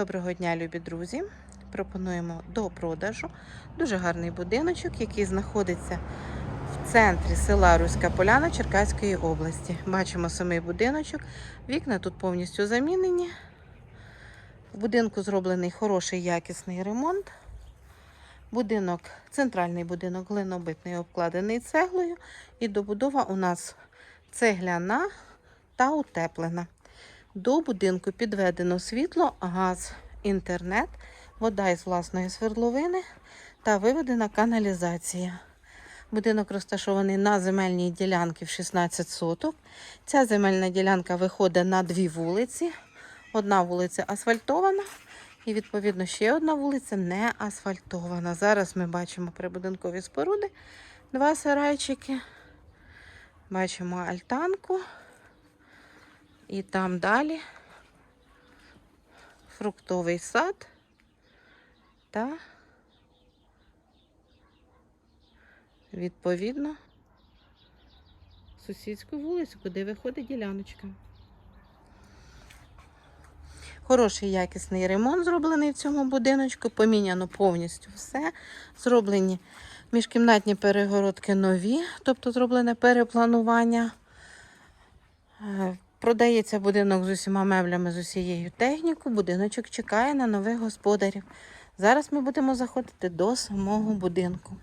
Доброго дня, любі друзі! Пропонуємо до продажу дуже гарний будиночок, який знаходиться в центрі села Руська Поляна Черкаської області. Бачимо самий будиночок. Вікна тут повністю замінені. В будинку зроблений хороший якісний ремонт. Будинок, центральний будинок глинобитний, обкладений цеглою. І добудова у нас цегляна та утеплена. До будинку підведено світло, газ, інтернет, вода із власної свердловини та виведена каналізація. Будинок розташований на земельній ділянці в 16 соток. Ця земельна ділянка виходить на дві вулиці. Одна вулиця асфальтована, і, відповідно, ще одна вулиця не асфальтована. Зараз ми бачимо прибудинкові споруди, два сарайчики. Бачимо альтанку. І там далі фруктовий сад та відповідно сусідську вулицю, куди виходить діляночка. Хороший якісний ремонт зроблений в цьому будиночку. Поміняно повністю все. Зроблені міжкімнатні перегородки нові, тобто зроблене перепланування. Продається будинок з усіма меблями, з усією технікою. Будиночок чекає на нових господарів. Зараз ми будемо заходити до самого будинку.